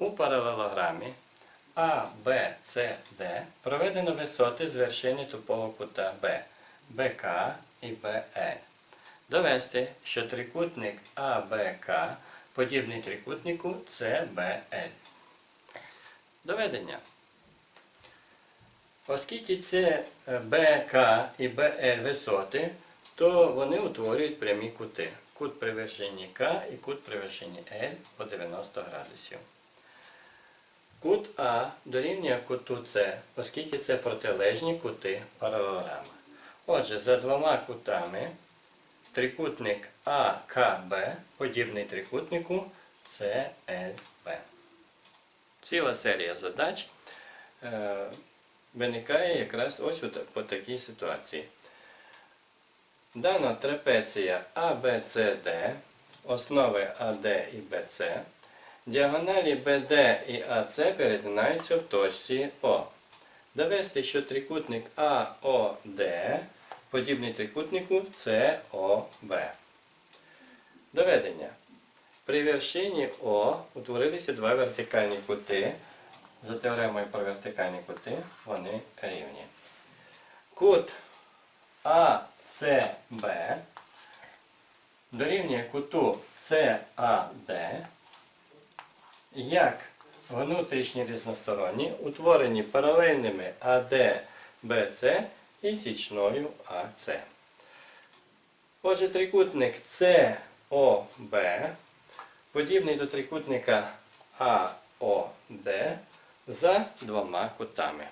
У паралелограмі А, Б, С, Д проведено висоти з вершини тупого кута Б, БК і БЛ. Довести, що трикутник АБК подібний трикутнику ЦБЛ. Доведення. Оскільки це е, БК і БЛ висоти, то вони утворюють прямі кути. Кут при вершині К і кут при вершині L по 90 градусів. Кут А дорівнює куту С, оскільки це протилежні кути паралелограма. Отже, за двома кутами трикутник АКБ подібний трикутнику ЦЛБ. Ціла серія задач е, виникає якраз ось по такій ситуації. Дана трапеція ABCD, основи АД і БЦ, діагоналі БД і АЦ перетинаються в точці О. Довести, що трикутник АОД подібний трикутнику СОБ. Доведення. При вершині О утворилися два вертикальні кути. За теоремою про вертикальні кути вони рівні. Кут АЦБ дорівнює куту САД як внутрішні різносторонні, утворені паралельними АД, БЦ і січною АЦ. Отже, трикутник СОБ подібний до трикутника АОД за двома кутами.